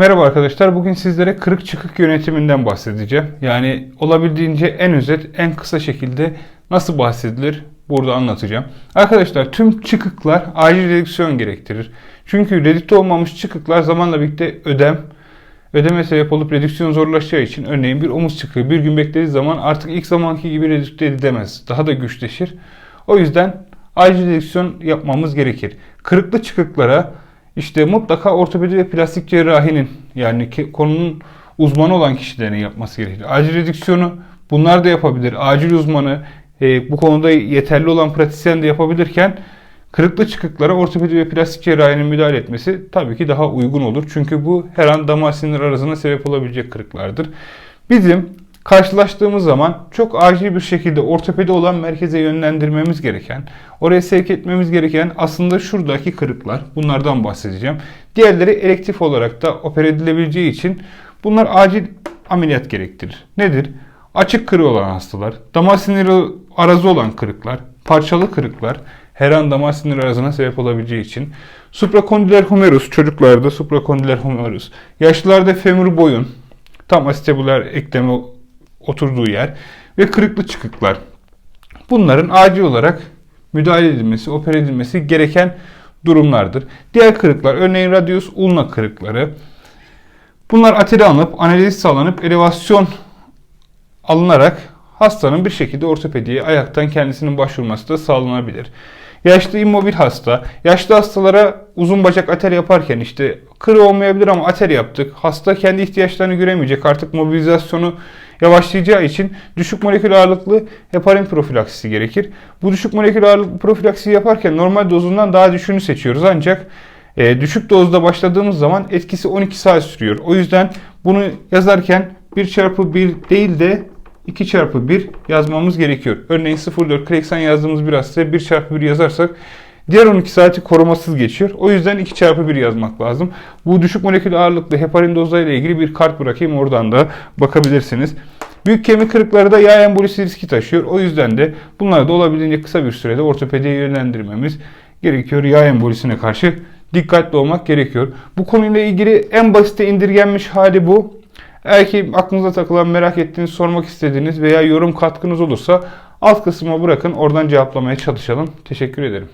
Merhaba arkadaşlar. Bugün sizlere kırık çıkık yönetiminden bahsedeceğim. Yani olabildiğince en özet, en kısa şekilde nasıl bahsedilir burada anlatacağım. Arkadaşlar tüm çıkıklar acil redüksiyon gerektirir. Çünkü redükte olmamış çıkıklar zamanla birlikte ödem, ödeme sebep olup redüksiyon zorlaşacağı için örneğin bir omuz çıkığı bir gün beklediği zaman artık ilk zamanki gibi redükte edilemez. Daha da güçleşir. O yüzden acil redüksiyon yapmamız gerekir. Kırıklı çıkıklara işte mutlaka ortopedi ve plastik cerrahinin yani konunun uzmanı olan kişilerin yapması gerekir. Acil redüksiyonu bunlar da yapabilir. Acil uzmanı e, bu konuda yeterli olan pratisyen de yapabilirken kırıklı çıkıklara ortopedi ve plastik cerrahinin müdahale etmesi tabii ki daha uygun olur. Çünkü bu her an damar sinir arasına sebep olabilecek kırıklardır. Bizim karşılaştığımız zaman çok acil bir şekilde ortopedi olan merkeze yönlendirmemiz gereken, oraya sevk etmemiz gereken aslında şuradaki kırıklar. Bunlardan bahsedeceğim. Diğerleri elektif olarak da oper edilebileceği için bunlar acil ameliyat gerektirir. Nedir? Açık kırığı olan hastalar, damar siniri arazı olan kırıklar, parçalı kırıklar, her an damar sinir arazına sebep olabileceği için suprakondüler humerus çocuklarda suprakondüler humerus, yaşlılarda femur boyun, tam astebular eklemi oturduğu yer ve kırıklı çıkıklar. Bunların acil olarak müdahale edilmesi, oper edilmesi gereken durumlardır. Diğer kırıklar örneğin radius ulna kırıkları. Bunlar ateri alınıp analiz sağlanıp elevasyon alınarak hastanın bir şekilde ortopediye ayaktan kendisinin başvurması da sağlanabilir. Yaşlı immobil hasta, yaşlı hastalara uzun bacak ater yaparken işte kırı olmayabilir ama ater yaptık. Hasta kendi ihtiyaçlarını göremeyecek artık mobilizasyonu yavaşlayacağı için düşük molekül ağırlıklı heparin profilaksisi gerekir. Bu düşük molekül ağırlıklı profilaksisi yaparken normal dozundan daha düşüğünü seçiyoruz ancak e, düşük dozda başladığımız zaman etkisi 12 saat sürüyor. O yüzden bunu yazarken 1 çarpı 1 değil de 2 çarpı 1 yazmamız gerekiyor. Örneğin 0.4 Klexan yazdığımız bir hastaya 1 çarpı 1 yazarsak diğer 12 saati korumasız geçiyor. O yüzden 2 çarpı 1 yazmak lazım. Bu düşük molekül ağırlıklı heparin dozlarıyla ilgili bir kart bırakayım oradan da bakabilirsiniz. Büyük kemik kırıkları da yağ embolisi riski taşıyor. O yüzden de bunları da olabildiğince kısa bir sürede ortopediye yönlendirmemiz gerekiyor. Yağ embolisine karşı dikkatli olmak gerekiyor. Bu konuyla ilgili en basite indirgenmiş hali bu. Eğer ki aklınıza takılan, merak ettiğiniz, sormak istediğiniz veya yorum katkınız olursa alt kısma bırakın. Oradan cevaplamaya çalışalım. Teşekkür ederim.